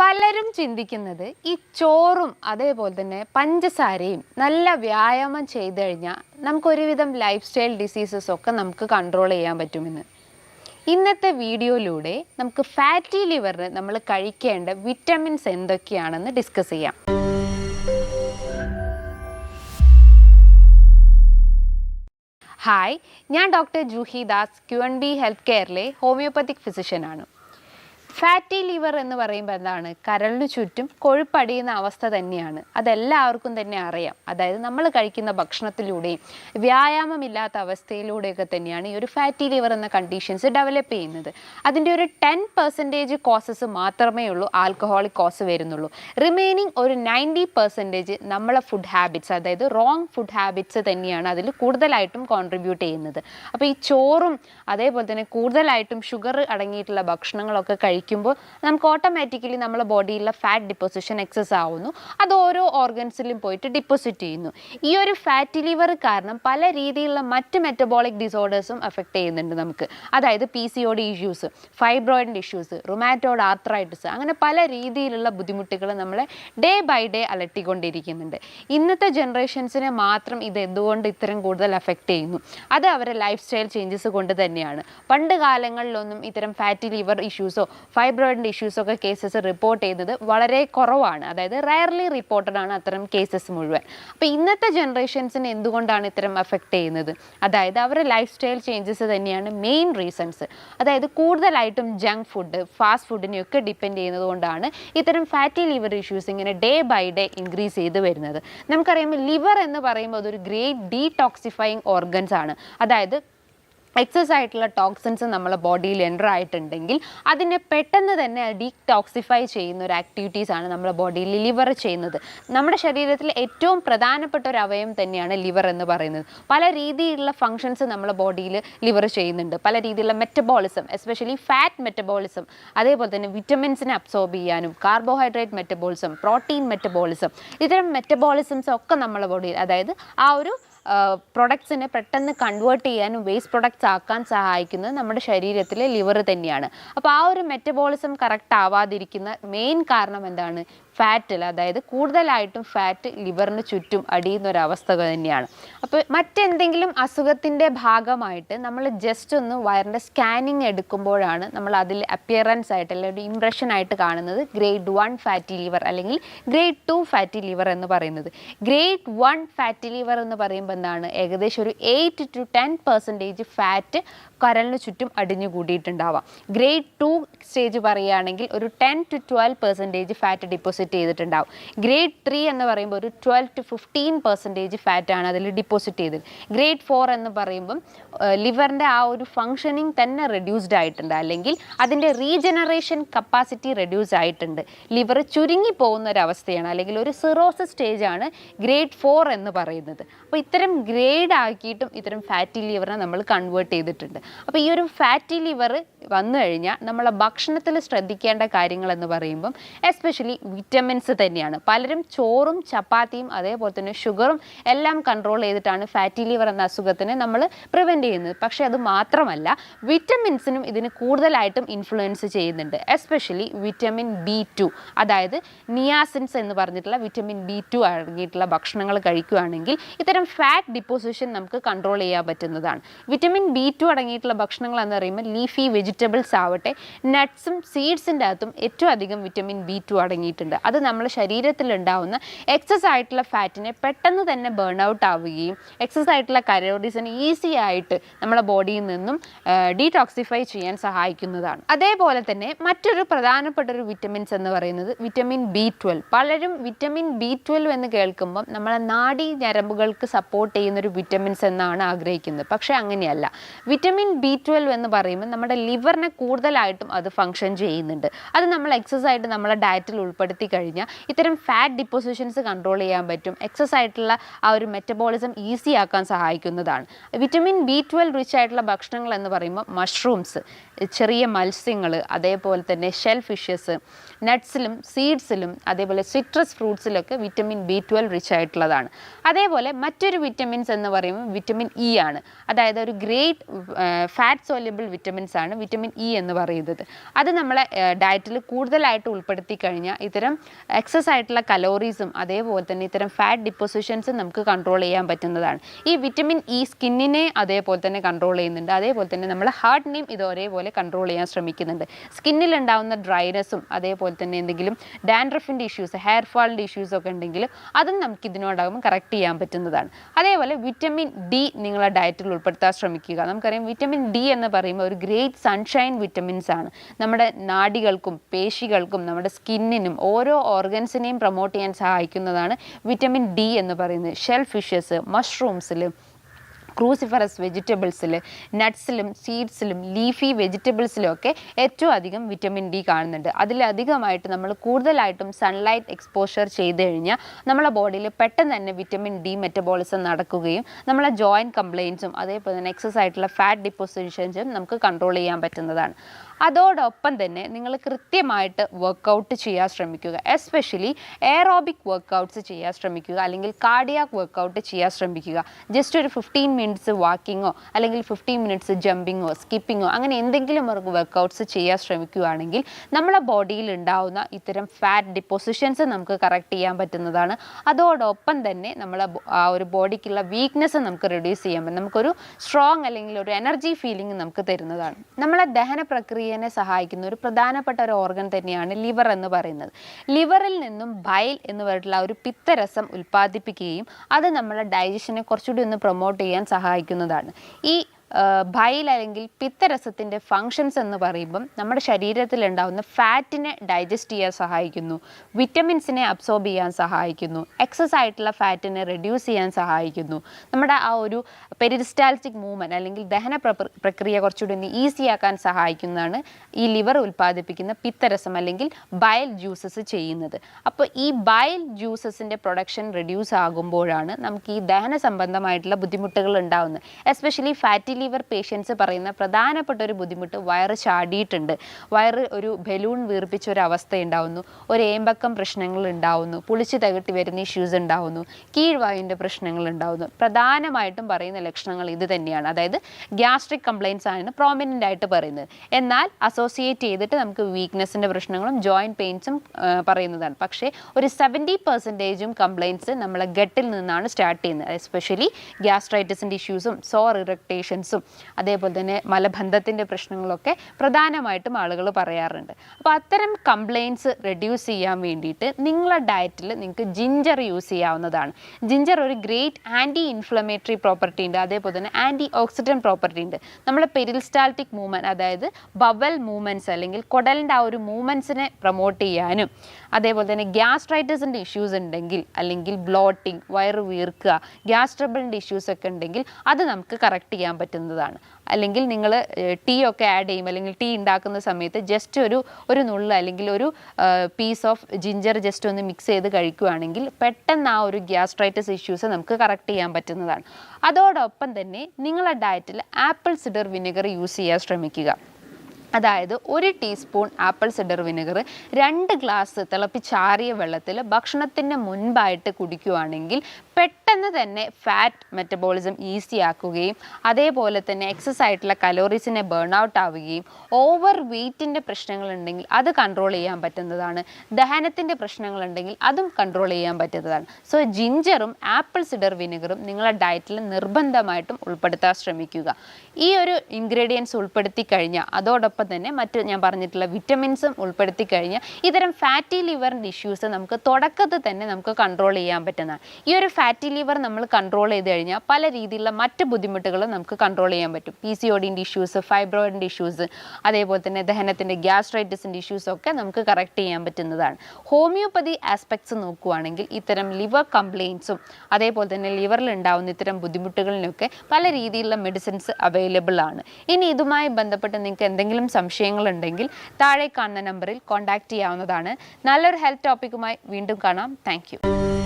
പലരും ചിന്തിക്കുന്നത് ഈ ചോറും അതേപോലെ തന്നെ പഞ്ചസാരയും നല്ല വ്യായാമം ചെയ്തു കഴിഞ്ഞാൽ നമുക്കൊരുവിധം ലൈഫ് സ്റ്റൈൽ ഡിസീസസ് ഒക്കെ നമുക്ക് കൺട്രോൾ ചെയ്യാൻ പറ്റുമെന്ന്. ഇന്നത്തെ വീഡിയോയിലൂടെ നമുക്ക് ഫാറ്റി ലിവറിന് നമ്മൾ കഴിക്കേണ്ട വിറ്റമിൻസ് എന്തൊക്കെയാണെന്ന് ഡിസ്കസ് ചെയ്യാം. ഹായ് ഞാൻ doctor Juhi Das Q N B health കെയറിലെ homeopathic ഫിസിഷ്യനാണ് ഫാറ്റി ലിവർ എന്ന് പറയുമ്പോൾ എന്താണ്? കരളിന് ചുറ്റും കൊഴുപ്പടിയുന്ന അവസ്ഥ തന്നെയാണ്. അതെല്ലാവർക്കും തന്നെ അറിയാം. അതായത് നമ്മൾ കഴിക്കുന്ന ഭക്ഷണത്തിലൂടെയും വ്യായാമമില്ലാത്ത അവസ്ഥയിലൂടെയൊക്കെ തന്നെയാണ് ഈ ഒരു ഫാറ്റി ലിവർ എന്ന കണ്ടീഷൻസ് ഡെവലപ്പ് ചെയ്യുന്നത്. അതിന്റെ ഒരു ടെൻ പെർസെന്റേജ് കോസസ് മാത്രമേ ഉള്ളൂ ആൽക്കഹോളിക് കോസ് വരുന്നുള്ളൂ. റിമൈനിങ് ഒരു നയന്റി പെർസെന്റേജ് നമ്മളെ ഫുഡ് ഹാബിറ്റ്സ് അതായത് റോങ് ഫുഡ് ഹാബിറ്റ്സ് തന്നെയാണ് അതിൽ കൂടുതലായിട്ടും കോൺട്രിബ്യൂട്ട് ചെയ്യുന്നത്. അപ്പോൾ ഈ ചോറും അതേപോലെ തന്നെ കൂടുതലായിട്ടും ഷുഗർ അടങ്ങിയിട്ടുള്ള ഭക്ഷണങ്ങളൊക്കെ കഴിക്കുമ്പോൾ നമുക്ക് ഓട്ടോമാറ്റിക്കലി നമ്മുടെ ബോഡിയിലുള്ള ഫാറ്റ് ഡിപ്പോസിഷൻ എക്സസ് ആവുന്നു. അത് ഓരോ ഓർഗൻസിലും പോയിട്ട് ഡിപ്പോസിറ്റ് ചെയ്യുന്നു. ഈ ഒരു ഫാറ്റ് ലിവർ കാരണം പല രീതിയിലുള്ള മറ്റ് മെറ്റബോളിക് ഡിസോർഡേഴ്സും എഫക്റ്റ് ചെയ്യുന്നുണ്ട് നമുക്ക്. അതായത് P C O D issues fibroid issues rheumatoid arthritis അങ്ങനെ പല രീതിയിലുള്ള ബുദ്ധിമുട്ടുകൾ നമ്മളെ ഡേ ബൈ ഡേ അലട്ടിക്കൊണ്ടിരിക്കുന്നുണ്ട്. ഇന്നത്തെ ജനറേഷൻസിനെ മാത്രം ഇത് എന്തുകൊണ്ട് ഇത്തരം കൂടുതൽ എഫക്റ്റ് ചെയ്യുന്നു? അത് അവരുടെ ലൈഫ് സ്റ്റൈൽ ചേഞ്ചസ് കൊണ്ട് തന്നെയാണ്. പണ്ട് കാലങ്ങളിലൊന്നും ഇത്തരം ഫാറ്റി ലിവർ ഇഷ്യൂസോ ഫൈബ്രോയിഡിന്റെ ഇഷ്യൂസൊക്കെ കേസസ് റിപ്പോർട്ട് ചെയ്യുന്നത് വളരെ കുറവാണ്. അതായത് റയർലി റിപ്പോർട്ടഡ് ആണ് അത്തരം കേസസ് മുഴുവൻ. അപ്പോൾ ഇന്നത്തെ ജനറേഷൻസിന് എന്തുകൊണ്ടാണ് ഇത്തരം എഫക്റ്റ് ചെയ്യുന്നത്? അതായത് അവരുടെ ലൈഫ് സ്റ്റൈൽ ചേഞ്ചസ് തന്നെയാണ് മെയിൻ റീസൺസ്. അതായത് കൂടുതലായിട്ടും ജങ്ക് ഫുഡ് ഫാസ്റ്റ് ഫുഡിനെയൊക്കെ ഡിപ്പെൻഡ് ചെയ്യുന്നത് കൊണ്ടാണ് ഇത്തരം ഫാറ്റി ലിവർ ഇഷ്യൂസ് ഇങ്ങനെ ഡേ ബൈ ഡേ ഇൻക്രീസ് ചെയ്ത് വരുന്നത്. നമുക്കറിയാം ലിവർ എന്ന് പറയുമ്പോൾ അതൊരു ഗ്രേറ്റ് ഡീടോക്സിഫൈങ് ഓർഗൻസ് ആണ് അതായത് എക്സസ് ആയിട്ടുള്ള ടോക്സിൻസ് നമ്മളെ ബോഡിയിൽ എന്റർ ആയിട്ടുണ്ടെങ്കിൽ അതിനെ പെട്ടെന്ന് തന്നെ ഡീടോക്സിഫൈ ചെയ്യുന്ന ഒരു ആക്ടിവിറ്റീസാണ് നമ്മുടെ ബോഡിയിൽ ലിവർ ചെയ്യുന്നത്. നമ്മുടെ ശരീരത്തിൽ ഏറ്റവും പ്രധാനപ്പെട്ട ഒരു അവയവം തന്നെയാണ് ലിവർ എന്ന് പറയുന്നത്. പല രീതിയിലുള്ള ഫങ്ഷൻസ് നമ്മുടെ ബോഡിയിൽ ലിവർ ചെയ്യുന്നുണ്ട്. പല രീതിയിലുള്ള മെറ്റബോളിസം എസ്പെഷ്യലി ഫാറ്റ് മെറ്റബോളിസം അതേപോലെ തന്നെ വിറ്റമിൻസിനെ അബ്സോർബ് ചെയ്യാനും കാർബോഹൈഡ്രേറ്റ് മെറ്റബോളിസം പ്രോട്ടീൻ മെറ്റബോളിസം ഇത്തരം മെറ്റബോളിസംസ് ഒക്കെ നമ്മുടെ ബോഡിയിൽ അതായത് ആ ഒരു പ്രൊഡക്ട്സിനെ പെട്ടെന്ന് കൺവേർട്ട് ചെയ്യാനും വേസ്റ്റ് പ്രൊഡക്ട്സ് ആക്കാൻ സഹായിക്കുന്നത് നമ്മുടെ ശരീരത്തിലെ ലിവർ തന്നെയാണ്. അപ്പോൾ ആ ഒരു മെറ്റബോളിസം കറക്റ്റ് ആവാതിരിക്കുന്ന മെയിൻ കാരണം എന്താണ്? ഫാറ്റിൽ അതായത് കൂടുതലായിട്ടും ഫാറ്റ് ലിവറിന് ചുറ്റും അടിയുന്ന ഒരു അവസ്ഥ തന്നെയാണ്. അപ്പോൾ മറ്റെന്തെങ്കിലും അസുഖത്തിന്റെ ഭാഗമായിട്ട് നമ്മൾ ജസ്റ്റ് ഒന്ന് വയറിന്റെ സ്കാനിങ് എടുക്കുമ്പോഴാണ് നമ്മൾ അതിൽ അപ്പിയറൻസ് ആയിട്ട് അല്ലെങ്കിൽ ഒരു ഇംപ്രഷൻ ആയിട്ട് കാണുന്നത് ഗ്രേഡ് വൺ ഫാറ്റി ലിവർ അല്ലെങ്കിൽ ഗ്രേഡ് ടു ഫാറ്റി ലിവർ എന്ന് പറയുന്നത്. ഗ്രേഡ് വൺ ഫാറ്റി ലിവർ എന്ന് പറയുമ്പോൾ എന്താണ്? ഏകദേശം ഒരു eight to ten percentage fat കരളിന് ചുറ്റും അടിഞ്ഞു കൂടിയിട്ടുണ്ടാവാം. ഗ്രേഡ് ടു സ്റ്റേജ് പറയുകയാണെങ്കിൽ ഒരു ten to twelve percentage fat deposit ചെയ്തിട്ടുണ്ടാവും. ഗ്രേഡ് ത്രീ എന്ന് പറയുമ്പോൾ ഒരു ട്വൽവ് ടു ഫിഫ്റ്റീൻ പെർസെന്റേജ് ഫാറ്റാണ് അതിൽ ഡിപ്പോസിറ്റ് ചെയ്തത്. ഗ്രേഡ് ഫോർ എന്ന് പറയുമ്പം ലിവറിന്റെ ആ ഒരു ഫങ്ഷനിങ് തന്നെ റെഡ്യൂസ്ഡ് ആയിട്ടുണ്ട്. അല്ലെങ്കിൽ അതിന്റെ റീജനറേഷൻ കപ്പാസിറ്റി റെഡ്യൂസ് ആയിട്ടുണ്ട്. ലിവർ ചുരുങ്ങി പോകുന്ന ഒരു അവസ്ഥയാണ്. അല്ലെങ്കിൽ ഒരു സിറോസിസ് സ്റ്റേജാണ് ഗ്രേഡ് ഫോർ എന്ന് പറയുന്നത്. അപ്പോൾ ഇത്തരം ഗ്രേഡ് ആക്കിയിട്ടും ഇത്തരം ഫാറ്റി ലിവറിനെ നമ്മൾ കൺവേർട്ട് ചെയ്തിട്ടുണ്ട്. അപ്പോൾ ഈ ഒരു ഫാറ്റി ലിവർ വന്നു കഴിഞ്ഞാൽ നമ്മളെ ഭക്ഷണത്തിൽ ശ്രദ്ധിക്കേണ്ട കാര്യങ്ങൾ എന്ന് പറയുമ്പം എസ്പെഷ്യലി വിറ്റമിൻസ് തന്നെയാണ്. പലരും ചോറും ചപ്പാത്തിയും അതേപോലെ തന്നെ ഷുഗറും എല്ലാം കൺട്രോൾ ചെയ്തിട്ടാണ് ഫാറ്റി ലിവർ എന്ന അസുഖത്തിനെ നമ്മൾ പ്രിവെന്റ് ചെയ്യുന്നത്. പക്ഷേ അത് മാത്രമല്ല വിറ്റമിൻസിനും ഇതിന് കൂടുതലായിട്ടും ഇൻഫ്ലുവൻസ് ചെയ്യുന്നുണ്ട്. എസ്പെഷ്യലി വിറ്റമിൻ ബി ടു അതായത് നിയാസിൻസ് എന്ന് പറഞ്ഞിട്ടുള്ള വിറ്റമിൻ ബി ടു അടങ്ങിയിട്ടുള്ള ഭക്ഷണങ്ങൾ കഴിക്കുകയാണെങ്കിൽ ഇത്തരം ഫാറ്റ് ഡിപ്പോസിഷൻ നമുക്ക് കൺട്രോൾ ചെയ്യാൻ പറ്റുന്നതാണ്. വിറ്റമിൻ ബി ടു അടങ്ങിയിട്ടുള്ള ഭക്ഷണങ്ങൾ എന്ന് പറയുമ്പോൾ ലീഫി വെജിറ്റബിൾസ് ആവട്ടെ നട്ട്സും സീഡ്സിന്റെ അകത്തും ഏറ്റവും അധികം വിറ്റമിൻ ബി ടു അടങ്ങിയിട്ടുണ്ട്. അത് നമ്മുടെ ശരീരത്തിൽ ഉണ്ടാവുന്ന എക്സസ് ആയിട്ടുള്ള ഫാറ്റിനെ പെട്ടെന്ന് തന്നെ ബേൺ ഔട്ട് ആവുകയും എക്സസ് ആയിട്ടുള്ള കലോറീസിനെ ഈസി ആയിട്ട് നമ്മുടെ ബോഡിയിൽ നിന്നും ഡീടോക്സിഫൈ ചെയ്യാൻ സഹായിക്കുന്നതാണ്. അതേപോലെ തന്നെ മറ്റൊരു പ്രധാനപ്പെട്ട ഒരു വിറ്റമിൻസ് എന്ന് പറയുന്നത് വിറ്റമിൻ ബി ട്വൽവ് പലരും വിറ്റമിൻ ബി ട്വൽവ് എന്ന് കേൾക്കുമ്പം നമ്മളെ നാഡീ ഞരമ്പുകൾക്ക് സപ്പോർട്ട് ചെയ്യുന്ന ഒരു വിറ്റമിൻസ് എന്നാണ് ആഗ്രഹിക്കുന്നത്. പക്ഷേ അങ്ങനെയല്ല. വിറ്റമിൻ ബി ട്വൽവ് എന്ന് പറയുമ്പോൾ നമ്മുടെ ലിവറിനെ കൂടുതലായിട്ടും അത് ഫങ്ഷൻ ചെയ്യുന്നുണ്ട്. അത് നമ്മൾ എക്സസ് ആയിട്ട് നമ്മളെ ഡയറ്റിൽ ഉൾപ്പെടുത്തി കഴിഞ്ഞാൽ ഇത്തരം ഫാറ്റ് ഡിപ്പോസിഷൻസ് കൺട്രോൾ ചെയ്യാൻ പറ്റും. എക്സസ് ആയിട്ടുള്ള ആ ഒരു മെറ്റബോളിസം ഈസി ആക്കാൻ സഹായിക്കുന്നതാണ്. വിറ്റമിൻ ബി ട്വൽവ് റിച്ച് ആയിട്ടുള്ള ഭക്ഷണങ്ങൾ എന്ന് പറയുമ്പോൾ മഷ്റൂംസ് ചെറിയ മത്സ്യങ്ങൾ അതേപോലെ തന്നെ ഷെൽ ഫിഷസ് നട്ട്സിലും സീഡ്സിലും അതേപോലെ സിട്രസ് ഫ്രൂട്ട്സിലൊക്കെ വിറ്റമിൻ ബി ട്വൽവ് റിച്ച് ആയിട്ടുള്ളതാണ്. അതേപോലെ മറ്റൊരു വിറ്റമിൻസ് എന്ന് പറയുമ്പോൾ വിറ്റമിൻ ഇ ആണ്. അതായത് ഒരു ഗ്രേറ്റ് ഫാറ്റ് സോല്യബിൾ വിറ്റമിൻസ് ആണ് വിറ്റമിൻ ഇ എന്ന് പറയുന്നത്. അത് നമ്മളെ ഡയറ്റിൽ കൂടുതലായിട്ട് ഉൾപ്പെടുത്തി കഴിഞ്ഞാൽ ഇത്തരം എക്സസ് ആയിട്ടുള്ള കലോറീസും അതേപോലെ തന്നെ ഇത്തരം ഫാറ്റ് ഡിപ്പോസിഷൻസും നമുക്ക് കൺട്രോൾ ചെയ്യാൻ പറ്റുന്നതാണ്. ഈ വിറ്റമിൻ ഇ സ്കിന്നിനെ അതേപോലെ തന്നെ കൺട്രോൾ ചെയ്യുന്നുണ്ട്. അതേപോലെ തന്നെ നമ്മുടെ ഹാർട്ടിനെയും ഇത് ഒരേപോലെ കൺട്രോൾ ചെയ്യാൻ ശ്രമിക്കുന്നുണ്ട്. സ്കിന്നിൽ ഉണ്ടാകുന്ന ഡ്രൈനെസ്സും അതേപോലെ തന്നെ എന്തെങ്കിലും ഡാൻഡ്രഫിന്റെ ഇഷ്യൂസ് ഹെയർ ഫാളിന്റെ ഇഷ്യൂസ് ഒക്കെ ഉണ്ടെങ്കിൽ അതും നമുക്ക് ഇതിനോടാകുമ്പോൾ കറക്റ്റ് ചെയ്യാൻ പറ്റുന്നതാണ്. അതേപോലെ വിറ്റമിൻ ഡി നിങ്ങളെ ഡയറ്റിൽ ഉൾപ്പെടുത്താൻ ശ്രമിക്കുക. നമുക്കറിയാം വിറ്റമിൻ ഡി എന്ന് പറയുമ്പോൾ ഒരു ഗ്രേറ്റ് സൺഷൈൻ വിറ്റമിൻസ് ആണ്. നമ്മുടെ നാടികൾക്കും പേശികൾക്കും നമ്മുടെ സ്കിന്നിനും ഓരോ ഓർഗൻസിനെയും പ്രൊമോട്ട് ചെയ്യാൻ സഹായിക്കുന്നതാണ് വിറ്റമിൻ ഡി എന്ന് പറയുന്നത്. ഷെൽ ഫിഷസ് ക്രൂസിഫറസ് വെജിറ്റബിൾസിൽ നട്ട്സിലും സീഡ്സിലും ലീഫി വെജിറ്റബിൾസിലും ഒക്കെ ഏറ്റവും അധികം വിറ്റമിൻ ഡി കാണുന്നുണ്ട്. അതിലധികമായിട്ട് നമ്മൾ കൂടുതലായിട്ടും സൺലൈറ്റ് എക്സ്പോഷർ ചെയ്ത് കഴിഞ്ഞാൽ നമ്മളെ ബോഡിയിൽ പെട്ടെന്ന് തന്നെ വിറ്റമിൻ ഡി മെറ്റബോളിസം നടക്കുകയും നമ്മളെ ജോയിന്റ് കംപ്ലയിൻസും അതേപോലെ തന്നെ എക്സസ് ആയിട്ടുള്ള ഫാറ്റ് ഡിപ്പോസിഷൻസും നമുക്ക് കൺട്രോൾ ചെയ്യാൻ പറ്റുന്നതാണ്. അതോടൊപ്പം തന്നെ നിങ്ങൾ കൃത്യമായിട്ട് വർക്കൗട്ട് ചെയ്യാൻ ശ്രമിക്കുക. എസ്പെഷ്യലി എയറോബിക് വർക്കൗട്ട്സ് ചെയ്യാൻ ശ്രമിക്കുക. അല്ലെങ്കിൽ കാർഡിയാക് വർക്കൗട്ട് ചെയ്യാൻ ശ്രമിക്കുക. ജസ്റ്റ് ഒരു ഫിഫ്റ്റീൻ മിനിറ്റ്സ് വാക്കിങ്ങോ അല്ലെങ്കിൽ ഫിഫ്റ്റീൻ മിനിറ്റ്സ് ജമ്പിങ്ങോ സ്കിപ്പിങ്ങോ അങ്ങനെ എന്തെങ്കിലും ഒരു വർക്കൗട്ട്സ് ചെയ്യാൻ ശ്രമിക്കുകയാണെങ്കിൽ നമ്മുടെ ബോഡിയിൽ ഉണ്ടാവുന്ന ഇത്തരം ഫാറ്റ് ഡിപ്പോസിഷൻസ് നമുക്ക് കറക്റ്റ് ചെയ്യാൻ പറ്റുന്നതാണ്. അതോടൊപ്പം തന്നെ നമ്മളെ ആ ഒരു ബോഡിക്കുള്ള വീക്ക്നെസ് നമുക്ക് റെഡ്യൂസ് ചെയ്യാൻ പറ്റും. നമുക്കൊരു സ്ട്രോങ് അല്ലെങ്കിൽ ഒരു എനർജി ഫീലിംഗ് നമുക്ക് തരുന്നതാണ്. നമ്മളെ ദഹന പ്രക്രിയനെ സഹായിക്കുന്ന ഒരു പ്രധാനപ്പെട്ട ഒരു ഓർഗൻ തന്നെയാണ് ലിവർ എന്ന് പറയുന്നത്. ലിവറിൽ നിന്നും ബൈൽ എന്ന് പറഞ്ഞിട്ടുള്ള ഒരു പിത്തരസം ഉൽപ്പാദിപ്പിക്കുകയും അത് നമ്മളെ ഡൈജഷനെ കുറച്ചുകൂടി ഒന്ന് പ്രൊമോട്ട് ചെയ്യാൻ സഹായിക്കുന്നതാണ്. ഈ ബൈൽ അല്ലെങ്കിൽ പിത്തരസത്തിന്റെ ഫങ്ഷൻസ് എന്ന് പറയുമ്പം നമ്മുടെ ശരീരത്തിൽ ഉണ്ടാകുന്ന ഫാറ്റിനെ ഡൈജസ്റ്റ് ചെയ്യാൻ സഹായിക്കുന്നു. വിറ്റമിൻസിനെ അബ്സോർബ് ചെയ്യാൻ സഹായിക്കുന്നു. എക്സസ് ആയിട്ടുള്ള ഫാറ്റിനെ റെഡ്യൂസ് ചെയ്യാൻ സഹായിക്കുന്നു. നമ്മുടെ ആ ഒരു പെരിസ്റ്റാൽറ്റിക് മൂവ്മെന്റ് അല്ലെങ്കിൽ ദഹന പ്രക്രിയ കുറച്ചുകൂടി ഒന്ന് ഈസി ആക്കാൻ സഹായിക്കുന്നതാണ് ഈ ലിവർ ഉൽപ്പാദിപ്പിക്കുന്ന പിത്തരസം അല്ലെങ്കിൽ ബയൽ ജ്യൂസസ് ചെയ്യുന്നത്. അപ്പോൾ ഈ ബയൽ ജ്യൂസസിന്റെ പ്രൊഡക്ഷൻ റെഡ്യൂസ് ആകുമ്പോഴാണ് നമുക്ക് ഈ ദഹന സംബന്ധമായിട്ടുള്ള ബുദ്ധിമുട്ടുകൾ ഉണ്ടാകുന്നത് എസ്പെഷ്യലി ഫാറ്റി ലിവർ പേഷ്യൻസ് പറയുന്ന പ്രധാനപ്പെട്ട ഒരു ബുദ്ധിമുട്ട് വയറ് ചാടിയിട്ടുണ്ട്. വയറ് ഒരു ബലൂൺ വീർപ്പിച്ച ഒരു അവസ്ഥ ഉണ്ടാവുന്നു ഒരു ഏമ്പക്കം പ്രശ്നങ്ങൾ ഉണ്ടാവുന്നു. പുളിച്ച് തകട്ടി വരുന്ന ഇഷ്യൂസ് ഉണ്ടാവുന്നു. കീഴ്വായുവിന്റെ പ്രശ്നങ്ങൾ ഉണ്ടാവുന്നു. പ്രധാനമായിട്ടും പറയുന്ന ലക്ഷണങ്ങൾ ഇത് തന്നെയാണ്. അതായത് ഗ്യാസ്ട്രിക് കംപ്ലയിൻസ് ആണ് പ്രോമിനന്റ് ആയിട്ട് പറയുന്നത്. എന്നാൽ അസോസിയേറ്റ് ചെയ്തിട്ട് നമുക്ക് വീക്ക്നെസ്സിന്റെ പ്രശ്നങ്ങളും ജോയിന്റ് പെയിൻസും പറയുന്നതാണ്. പക്ഷേ ഒരു സെവന്റി പെർസെന്റേജും കംപ്ലയിൻസ് നമ്മളെ ഗട്ടിൽ നിന്നാണ് സ്റ്റാർട്ട് ചെയ്യുന്നത്. എസ്പെഷ്യലി ഗ്യാസ്ട്രൈറ്റിസിന്റെ ഇഷ്യൂസും സോർ ഇറക്ടേഷൻസും അതേപോലെ തന്നെ മലബന്ധത്തിന്റെ പ്രശ്നങ്ങളൊക്കെ പ്രധാനമായിട്ടും ആളുകൾ പറയാറുണ്ട്. അപ്പോൾ അത്തരം കംപ്ലയിൻസ് റെഡ്യൂസ് ചെയ്യാൻ വേണ്ടിയിട്ട് നിങ്ങളുടെ ഡയറ്റിൽ നിങ്ങൾക്ക് ജിഞ്ചർ യൂസ് ചെയ്യാവുന്നതാണ്. ജിഞ്ചർ ഒരു ഗ്രേറ്റ് ആന്റി ഇൻഫ്ലമേറ്ററി പ്രോപ്പർട്ടി ഉണ്ട്. അതേപോലെ തന്നെ ആന്റി ഓക്സിഡന്റ് പ്രോപ്പർട്ടി ഉണ്ട്. നമ്മുടെ പെരിൽസ്റ്റാൾട്ടിക് മൂവ്മെന്റ് അതായത് ബവൽ മൂവ്മെന്റ്സ് അല്ലെങ്കിൽ കുടലിന്റെ ആ ഒരു മൂവ്മെന്റ്സിനെ പ്രൊമോട്ട് ചെയ്യാനും അതേപോലെ തന്നെ ഗ്യാസ്ട്രൈറ്റിസിന്റെ ഇഷ്യൂസ് ഉണ്ടെങ്കിൽ അല്ലെങ്കിൽ ബ്ലോട്ടിങ് വയറ് വീർക്കുക ഗ്യാസ് ട്രബിളിന്റെ ഇഷ്യൂസ് ഒക്കെ ഉണ്ടെങ്കിൽ അത് നമുക്ക് കറക്റ്റ് ചെയ്യാൻ പറ്റുന്നതാണ്. അല്ലെങ്കിൽ നിങ്ങൾ ടീ ഒക്കെ ആഡ് ചെയ്യും. അല്ലെങ്കിൽ ടീ ഉണ്ടാക്കുന്ന സമയത്ത് ജസ്റ്റ് ഒരു ഒരു നുള്ള് അല്ലെങ്കിൽ ഒരു പീസ് ഓഫ് ജിഞ്ചർ ജസ്റ്റ് ഒന്ന് മിക്സ് ചെയ്ത് കഴിക്കുകയാണെങ്കിൽ പെട്ടെന്ന് ആ ഒരു ഗ്യാസ്ട്രൈറ്റിസ് ഇഷ്യൂസ് നമുക്ക് കറക്റ്റ് ചെയ്യാൻ പറ്റുന്നതാണ്. അതോടൊപ്പം തന്നെ നിങ്ങളുടെ ഡയറ്റിൽ ആപ്പിൾ സിഡർ വിനെഗർ യൂസ് ചെയ്യാൻ ശ്രമിക്കുക. അതായത് ഒരു ടീസ്പൂൺ ആപ്പിൾ സിഡർ വിനെഗർ രണ്ട് ഗ്ലാസ് തിളപ്പിച്ചാറിയ വെള്ളത്തിൽ ഭക്ഷണത്തിന് മുൻപായിട്ട് കുടിക്കുകയാണെങ്കിൽ പെട്ടെന്ന് തന്നെ ഫാറ്റ് മെറ്റബോളിസം ഈസി ആക്കുകയും അതേപോലെ തന്നെ എക്സസ് ആയിട്ടുള്ള കലോറീസിനെ ബേൺ ഔട്ട് ആവുകയും ഓവർ വെയ്റ്റിന്റെ പ്രശ്നങ്ങളുണ്ടെങ്കിൽ അത് കൺട്രോൾ ചെയ്യാൻ പറ്റുന്നതാണ്. ദഹനത്തിന്റെ പ്രശ്നങ്ങളുണ്ടെങ്കിൽ അതും കൺട്രോൾ ചെയ്യാൻ പറ്റുന്നതാണ്. സോ ജിഞ്ചറും ആപ്പിൾ സിഡർ വിനെഗറും നിങ്ങളുടെ ഡയറ്റിൽ നിർബന്ധമായിട്ടും ഉൾപ്പെടുത്താൻ ശ്രമിക്കുക. ഈ ഒരു ഇൻഗ്രീഡിയൻസ് ഉൾപ്പെടുത്തി കഴിഞ്ഞാൽ അതോടൊപ്പം തന്നെ മറ്റ് ഞാൻ പറഞ്ഞിട്ടുള്ള വിറ്റമിൻസും ഉൾപ്പെടുത്തി കഴിഞ്ഞാൽ ഇത്തരം ഫാറ്റി ലിവറിന്റെ ഇഷ്യൂസ് നമുക്ക് തുടക്കത്തിൽ തന്നെ നമുക്ക് കൺട്രോൾ ചെയ്യാൻ പറ്റുന്നതാണ്. ഈ ഒരു ഫാറ്റി ലിവർ നമ്മൾ കൺട്രോൾ ചെയ്ത് കഴിഞ്ഞാൽ പല രീതിയിലുള്ള മറ്റ് ബുദ്ധിമുട്ടുകളും നമുക്ക് കൺട്രോൾ ചെയ്യാൻ പറ്റും. പി സി ഒഡിന്റെ ഇഷ്യൂസ് ഫൈബ്രോയിഡിന്റെ ഇഷ്യൂസ് അതേപോലെ തന്നെ ദഹനത്തിന്റെ ഗ്യാസ്ട്രൈറ്റിസിന്റെ ഇഷ്യൂസ് ഒക്കെ നമുക്ക് കറക്റ്റ് ചെയ്യാൻ പറ്റുന്നതാണ്. ഹോമിയോപ്പതി ആസ്പെക്ട്സ് നോക്കുവാണെങ്കിൽ ഇത്തരം ലിവർ കംപ്ലയിൻസും അതേപോലെ തന്നെ ലിവറിൽ ഉണ്ടാവുന്ന ഇത്തരം ബുദ്ധിമുട്ടുകളിനൊക്കെ പല രീതിയിലുള്ള മെഡിസിൻസ് അവൈലബിൾ ആണ്. ഇനി ഇതുമായി ബന്ധപ്പെട്ട് നിങ്ങൾക്ക് എന്തെങ്കിലും സംശയങ്ങളുണ്ടെങ്കിൽ താഴെ കാണുന്ന നമ്പറിൽ കോൺടാക്റ്റ് ചെയ്യാവുന്നതാണ്. നല്ലൊരു ഹെൽത്ത് ടോപ്പിക്കുമായി വീണ്ടും കാണാം. താങ്ക്